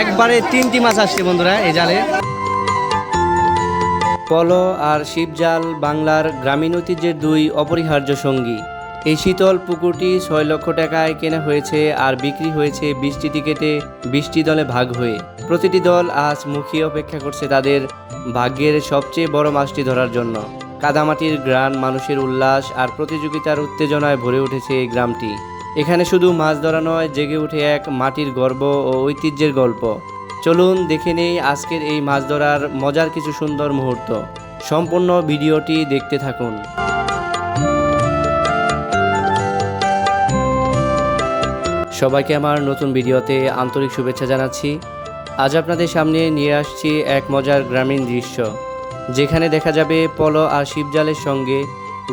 একবারে তিনটি মাছ আসছে বন্ধুরা এই জালে। পলো আর শিবজাল বাংলার গ্রামীণ ঐতিহ্যের দুই অপরিহার্য সঙ্গী। এই শীতল পুকুরটি ছয় লক্ষ টাকায় কেনা হয়েছে আর বিক্রি হয়েছে বিশটি টিকেটে বিশটি দলে ভাগ হয়ে। প্রতিটি দল আজ মুখিয়ে অপেক্ষা করছে তাদের ভাগ্যের সবচেয়ে বড় মাছটি ধরার জন্য। কাদামাটির গ্রান মানুষের উল্লাস আর প্রতিযোগিতার উত্তেজনায় ভরে উঠেছে এই গ্রামটি। এখানে শুধু মাছ ধরা নয়, জেগে উঠে এক মাটির গর্ব ও ঐতিহ্যের গল্প। চলুন দেখে নেই আজকের এই মাছ ধরার মজার কিছু সুন্দর মুহূর্ত। সম্পূর্ণ ভিডিওটি দেখতে থাকুন। সবাইকে আমার নতুন ভিডিওতে আন্তরিক শুভেচ্ছা জানাচ্ছি। আজ আপনাদের সামনে নিয়ে আসছি এক মজার গ্রামীণ দৃশ্য। যেখানে দেখা যাবে পলো আর শিবজালের সঙ্গে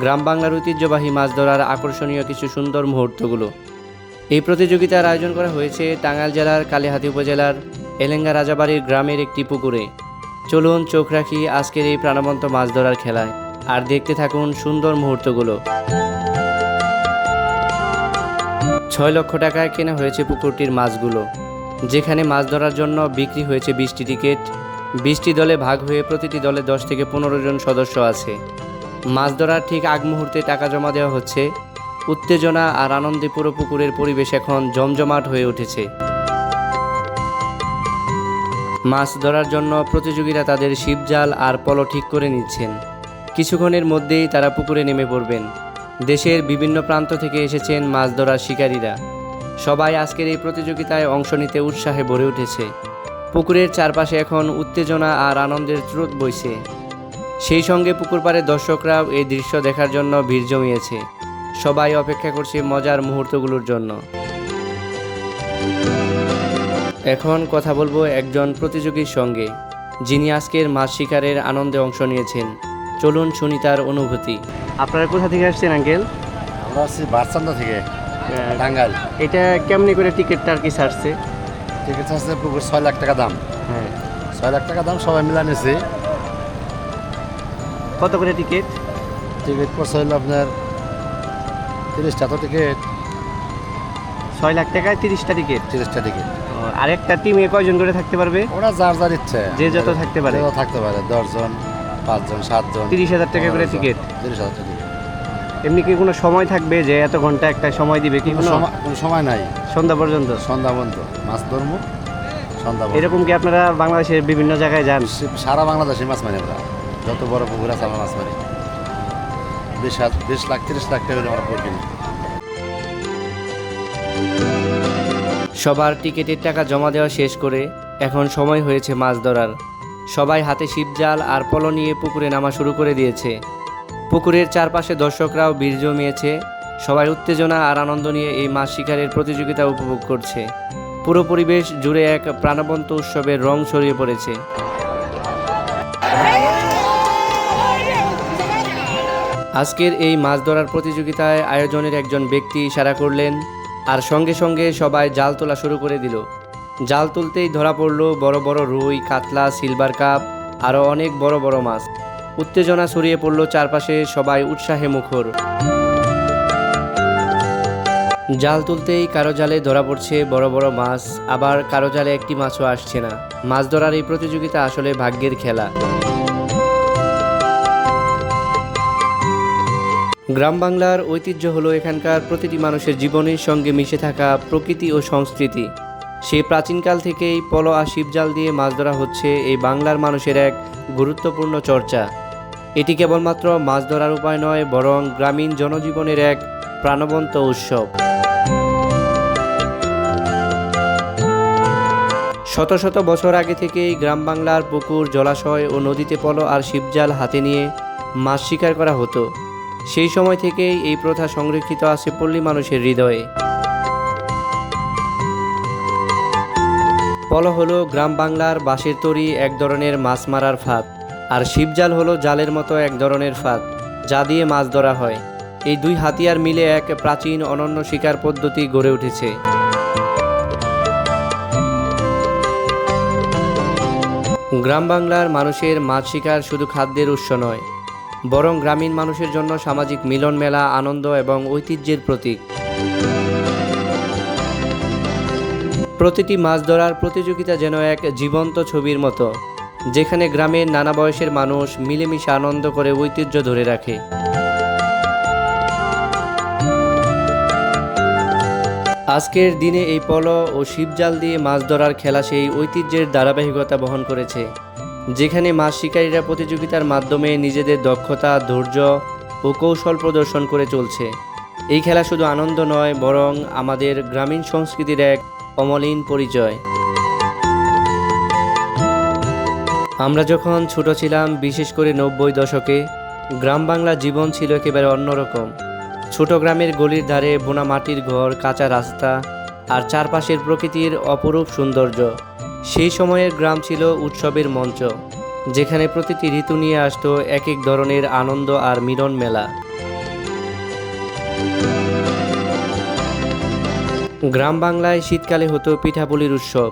গ্রাম বাংলার ঐতিহ্যবাহী মাছ ধরার আকর্ষণীয় কিছু সুন্দর মুহূর্তগুলো। এই প্রতিযোগিতার আয়োজন করা হয়েছে টাঙ্গাইল জেলার কালিহাতি উপজেলার এলেঙ্গা রাজাবাড়ির গ্রামের একটি পুকুরে। চলুন চোখ রাখি আজকের এই প্রাণবন্ত মাছ ধরার খেলায়। আর দেখতে থাকুন সুন্দর মুহূর্তগুলো। ছয় লক্ষ টাকায় কেনা হয়েছে পুকুরটির মাছগুলো। যেখানে মাছ ধরার জন্য বিক্রি হয়েছে বিশটি টিকিট। বিশটি দলে ভাগ হয়ে প্রতিটি দলে দশ থেকে পনেরো জন সদস্য আছে। মাছ ধরার ঠিক আগ মুহূর্তে টাকা জমা দেওয়া হচ্ছে। উত্তেজনা আর আনন্দে পুরো পুকুরের পরিবেশ এখন জমজমাট হয়ে উঠেছে। মাছ ধরার জন্য প্রতিযোগীরা তাদের শিবজাল আর পলো ঠিক করে নিচ্ছেন। কিছুক্ষণের মধ্যেই তারা পুকুরে নেমে পড়বেন। দেশের বিভিন্ন প্রান্ত থেকে এসেছেন মাছ ধরার শিকারীরা। সবাই আজকের এই প্রতিযোগিতায় অংশ নিতে উৎসাহে ভরে উঠেছে। পুকুরের চারপাশে এখন উত্তেজনা আর আনন্দের স্রোত বইছে। সেই সঙ্গে পুকুর পাড়ে দর্শকরাও এই দৃশ্য দেখার জন্য ভিড় জমিয়েছে। সবাই অপেক্ষা করছে মজার মুহূর্তগুলোর জন্য। এখন কথা বলব একজন প্রতিযোগীর সঙ্গে যিনি আজকের মাছ শিকারের আনন্দে অংশ নিয়েছেন। চলুন শুনি তার অনুভূতি। আপনারা কোথা থেকে আসছেন আঙ্কেল? আমরা আসছি বারচান্দা থেকে টাঙ্গাইল। এটা কেমনি করে টিকিটটা আর কি ছাড়ছে? টিকিট আছে পুকুর ছয় লাখ টাকা দাম। হ্যাঁ। ছয় লাখ টাকা দাম সবাই মিলে নিয়েছি কত করে টিকিট? টিকিট পড়ছে হলো আপনার তিরিশটা তো টিকিট। ছয় লাখ টাকায় তিরিশটা টিকিট? তিরিশটা টিকিট। আর একটা টিমে কয়জন করে থাকতে পারবে? ওরা যার যার ইচ্ছে। যে যত থাকতে পারে। থাকতে পারে দশজন পাঁচজন সাতজন। তিরিশ হাজার টাকা করে টিকিট। তিরিশ হাজার টাকা এমনি কি কোনো সময় থাকবে যে এত ঘণ্টা একটা সময় দিবে? কি কোনো কোনো সময় নাই। সন্ধ্যা পর্যন্ত? সন্ধ্যা পর্যন্ত। মাছ ধর্ম। সন্ধ্যা পর্যন্ত। এরকম কি আপনারা বাংলাদেশের বিভিন্ন জায়গায় যান? সারা বাংলাদেশে মাছ মারি আমরা। যত বড় পুকুর আছে আমরা মাছ মারি। বিশ হাজার বিশ লাখ তিরিশ লাখ টাকা করে আমরা পুকুর কিনি। সবার টিকিটের টাকা জমা দেওয়া শেষ করে এখন সময় হয়েছে মাছ ধরার। সবাই হাতে শিবজাল আর পলো নিয়ে পুকুরে নামা শুরু করে দিয়েছে। পুকুরের চারপাশে দর্শকরাও বীর জমিয়েছে। সবাই উত্তেজনা আর আনন্দ নিয়ে এই মাছ শিকারের প্রতিযোগিতা উপভোগ করছে। পুরো পরিবেশ জুড়ে এক প্রাণবন্ত উৎসবের রং ছড়িয়ে পড়েছে। আজকের এই মাছ ধরার প্রতিযোগিতায় আয়োজনের একজন ব্যক্তি ইশারা করলেন আর সঙ্গে সঙ্গে সবাই জাল তোলা শুরু করে দিল। জাল তুলতেই ধরা পড়ল বড় বড় রুই, কাতলা, সিলভার কাপ, আরও অনেক বড় বড় মাছ। উত্তেজনা ছড়িয়ে পড়ল চারপাশে সবাই উৎসাহে মুখর। জাল তুলতেই কারও জালে ধরা পড়ছে বড় বড় মাছ, আবার কারও জালে একটি মাছও আসছে না। মাছ ধরার এই প্রতিযোগিতা আসলে ভাগ্যের খেলা। গ্রাম বাংলার ঐতিহ্য হলো এখানকার প্রতিটি মানুষের জীবনের সঙ্গে মিশে থাকা প্রকৃতি ও সংস্কৃতি। সেই প্রাচীনকাল থেকেই পলো আর শিবজাল দিয়ে মাছ ধরা হচ্ছে এই বাংলার মানুষের এক গুরুত্বপূর্ণ চর্চা। এটি কেবলমাত্র মাছ ধরার উপায় নয়, বরং গ্রামীণ জনজীবনের এক প্রাণবন্ত উৎসব। শত শত বছর আগে থেকেই গ্রাম বাংলার পুকুর, জলাশয় ও নদীতে পলো আর শিবজাল হাতে নিয়ে মাছ শিকার করা হতো। সেই সময় থেকেই এই প্রথা সংরক্ষিত আছে পল্লী মানুষের হৃদয়ে। পলো হলো গ্রাম বাংলার বাঁশের তৈরি, এক ধরনের মাছ মারার ফাঁদ। আর শিবজাল হলো জালের মতো এক ধরনের ফাঁদ, যা দিয়ে মাছ ধরা হয়। এই দুই হাতিয়ার মিলে এক প্রাচীন অনন্য শিকার পদ্ধতি গড়ে উঠেছে। গ্রাম বাংলার মানুষের মাছ শিকার শুধু খাদ্যের উৎস নয়, বরং গ্রামীণ মানুষের জন্য সামাজিক মিলন মেলা, আনন্দ এবং ঐতিহ্যের প্রতীক। প্রতিটি মাছ ধরার প্রতিযোগিতা যেন এক জীবন্ত ছবির মতো। যেখানে গ্রামের নানা বয়সের মানুষ মিলেমিশে আনন্দ করে ঐতিহ্য ধরে রাখে। আজকের দিনে এই পল ও শিবজাল দিয়ে মাছ ধরার খেলা সেই ঐতিহ্যের ধারাবাহিকতা বহন করেছে, যেখানে মাছ শিকারীরা প্রতিযোগিতার মাধ্যমে নিজেদের দক্ষতা, ধৈর্য ও কৌশল প্রদর্শন করে চলছে। এই খেলা শুধু আনন্দ নয়, বরং আমাদের গ্রামীণ সংস্কৃতির এক অমলিন পরিচয়। আমরা যখন ছোট ছিলাম, বিশেষ করে নব্বই দশকে, গ্রাম বাংলার জীবন ছিল একেবারে অন্যরকম। ছোট গ্রামের গলির ধারে বোনা মাটির ঘর, কাঁচা রাস্তা আর চারপাশের প্রকৃতির অপরূপ সৌন্দর্য। সেই সময়ের গ্রাম ছিল উৎসবের মঞ্চ, যেখানে প্রতিটি ঋতু নিয়ে আসতো এক এক ধরনের আনন্দ আর মিলন মেলা। গ্রাম বাংলায় শীতকালে হতো পিঠাপুলির উৎসব,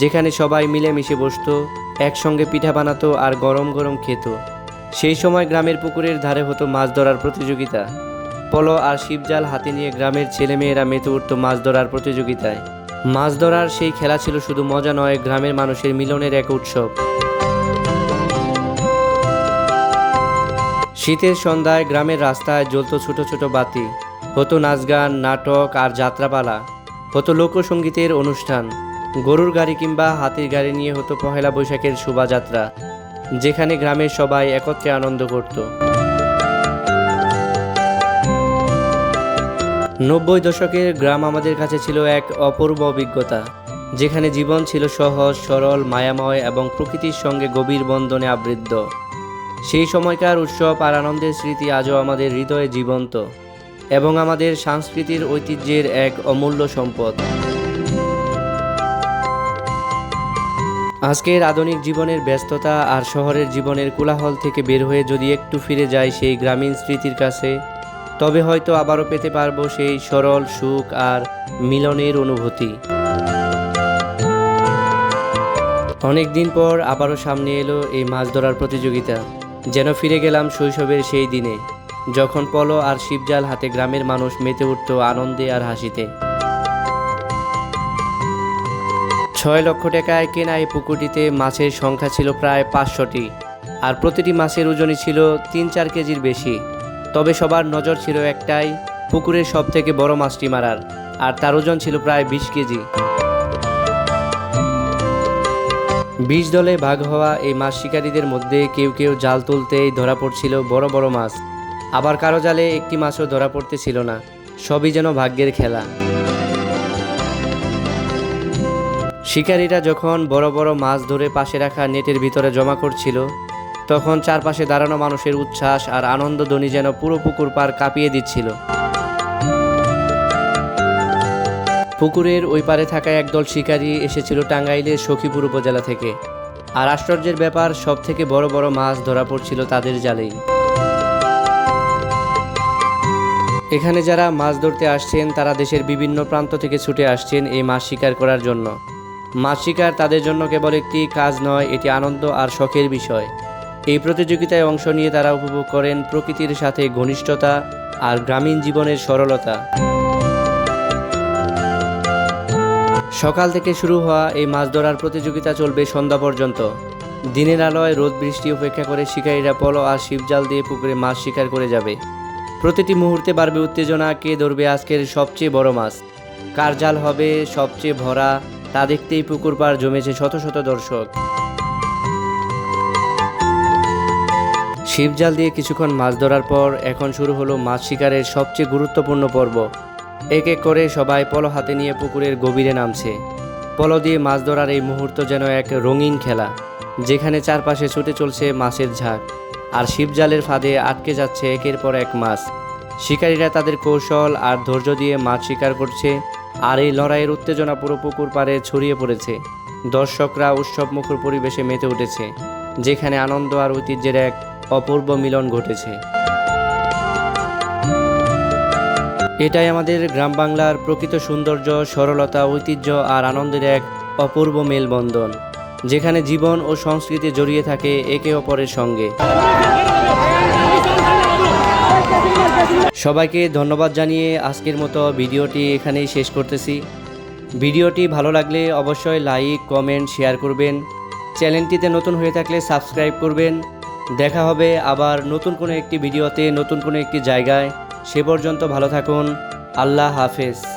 যেখানে সবাই মিলেমিশে বসতো একসঙ্গে পিঠা বানাতো আর গরম গরম খেত। সেই সময় গ্রামের পুকুরের ধারে হতো মাছ ধরার প্রতিযোগিতা। পলো আর শিবজাল হাতে নিয়ে গ্রামের ছেলেমেয়েরা মেতে উঠত মাছ ধরার প্রতিযোগিতায়। মাছ ধরার সেই খেলা ছিল শুধু মজা নয়, গ্রামের মানুষের মিলনের এক উৎসব। শীতের সন্ধ্যায় গ্রামের রাস্তায় জ্বলত ছোট ছোট বাতি। হতো নাচ গান, নাটক আর যাত্রাপালা। হতো লোকসঙ্গীতের অনুষ্ঠান। গরুর গাড়ি কিংবা হাতির গাড়ি নিয়ে হতো পহেলা বৈশাখের শোভাযাত্রা, যেখানে গ্রামের সবাই একত্রে আনন্দ করত। নব্বই দশকের গ্রাম আমাদের কাছে ছিল এক অপূর্ব অভিজ্ঞতা, যেখানে জীবন ছিল সহজ, সরল, মায়াময় এবং প্রকৃতির সঙ্গে গভীর বন্ধনে আবৃদ্ধ সেই সময়কার উৎসব আর আনন্দের স্মৃতি আজও আমাদের হৃদয়ে জীবন্ত এবং আমাদের সংস্কৃতির ঐতিহ্যের এক অমূল্য সম্পদ। আজকের আধুনিক জীবনের ব্যস্ততা আর শহরের জীবনের কোলাহল থেকে বের হয়ে যদি একটু ফিরে যায় সেই গ্রামীণ স্মৃতির কাছে, তবে হয়তো আবারও পেতে পারব সেই সরল সুখ আর মিলনের অনুভূতি। অনেক দিন পর আবারও সামনে এলো এই মাছ ধরার প্রতিযোগিতা, যেন ফিরে গেলাম শৈশবের সেই দিনে, যখন পলো আর শিবজাল হাতে গ্রামের মানুষ মেতে উঠত আনন্দে আর হাসিতে। ছয় লক্ষ টাকায় কেনা এই পুকুরটিতে মাছের সংখ্যা ছিল প্রায় পাঁচশোটি, আর প্রতিটি মাছের ওজনই ছিল তিন চার কেজির বেশি। তবে সবার নজর ছিল একটাই, পুকুরের সব থেকে বড় মাছটি মারার, আর তার ওজন ছিল প্রায় বিশ কেজি। বিশ দলে ভাগ হওয়া এই মাছ শিকারীদের মধ্যে কেউ কেউ জাল তুলতেই ধরা পড়ছিল বড় বড় মাছ। আবার কারও জালে একটি মাছও ধরা পড়তেছিল না, সবই যেন ভাগ্যের খেলা। শিকারীরা যখন বড় বড় মাছ ধরে পাশে রাখা নেটের ভিতরে জমা করছিল, তখন চারপাশে দাঁড়ানো মানুষের উচ্ছ্বাস আর আনন্দধ্বনি যেন পুরো পুকুর পার কাঁপিয়ে দিচ্ছিল। পুকুরের ওই পারে থাকা একদল শিকারী এসেছিল টাঙ্গাইলের সখীপুর উপজেলা থেকে। আর আশ্চর্যের ব্যাপার সব থেকে বড় বড় মাছ ধরা পড়ছিল তাদের জালেই। এখানে যারা মাছ ধরতে আসছেন, তারা দেশের বিভিন্ন প্রান্ত থেকে ছুটে আসছেন এই মাছ শিকার করার জন্য। মাছ শিকার তাদের জন্য কেবল একটি কাজ নয়, এটি আনন্দ আর শখের বিষয়। এই প্রতিযোগিতায় অংশ নিয়ে তারা উপভোগ করেন প্রকৃতির সাথে ঘনিষ্ঠতা আর গ্রামীণ জীবনের সরলতা। সকাল থেকে শুরু হওয়া এই মাছ ধরার প্রতিযোগিতা চলবে সন্ধ্যা পর্যন্ত। দিনের আলোয় রোদ, বৃষ্টি উপেক্ষা করে শিকারীরা পলো আর শিবজাল দিয়ে পুকুরে মাছ শিকার করে যাবে। প্রতিটি মুহূর্তে বাড়বে উত্তেজনা, কে ধরবে আজকের সবচেয়ে বড় মাছ? কার জাল হবে সবচেয়ে ভরা? তা দেখতেই পুকুর পাড় জমেছে শত শত দর্শক। শিবজাল দিয়ে কিছুক্ষণ মাছ ধরার পর এখন শুরু হলো মাছ শিকারের সবচেয়ে গুরুত্বপূর্ণ পর্ব। এক এক করে সবাই পলো হাতে নিয়ে পুকুরের গভীরে নামছে। পলো দিয়ে মাছ ধরার এই মুহূর্ত যেন এক রঙিন খেলা, যেখানে চারপাশে ছুটে চলছে মাছের ঝাঁক। আর শিবজালের ফাঁদে আটকে যাচ্ছে একের পর এক মাছ। শিকারীরা তাদের কৌশল আর ধৈর্য দিয়ে মাছ শিকার করছে। আর এই লড়াইয়ের উত্তেজনা পুরো পুকুর পাড়ে ছড়িয়ে পড়েছে। দর্শকরা উৎসব মুখর পরিবেশে মেতে উঠেছে, যেখানে আনন্দ আর ঐতিহ্যের এক অপূর্ব মিলন ঘটেছে। এটাই আমাদের গ্রাম বাংলার প্রকৃত সৌন্দর্য, সরলতা, ঐতিহ্য আর আনন্দের এক অপূর্ব মেলবন্ধন, যেখানে জীবন ও সংস্কৃতি জড়িয়ে থাকে একে অপরের সঙ্গে। সবাইকে ধন্যবাদ জানিয়ে আজকের মতো ভিডিওটি এখানেই শেষ করতেছি। ভিডিওটি ভালো লাগলে অবশ্যই লাইক, কমেন্ট, শেয়ার করবেন। চ্যানেলটিতে নতুন হয়ে থাকলে সাবস্ক্রাইব করবেন। দেখা হবে আবার নতুন কোনো একটি ভিডিওতে, নতুন কোনো একটি জায়গায়। সে পর্যন্ত ভালো থাকুন। আল্লাহ হাফেজ।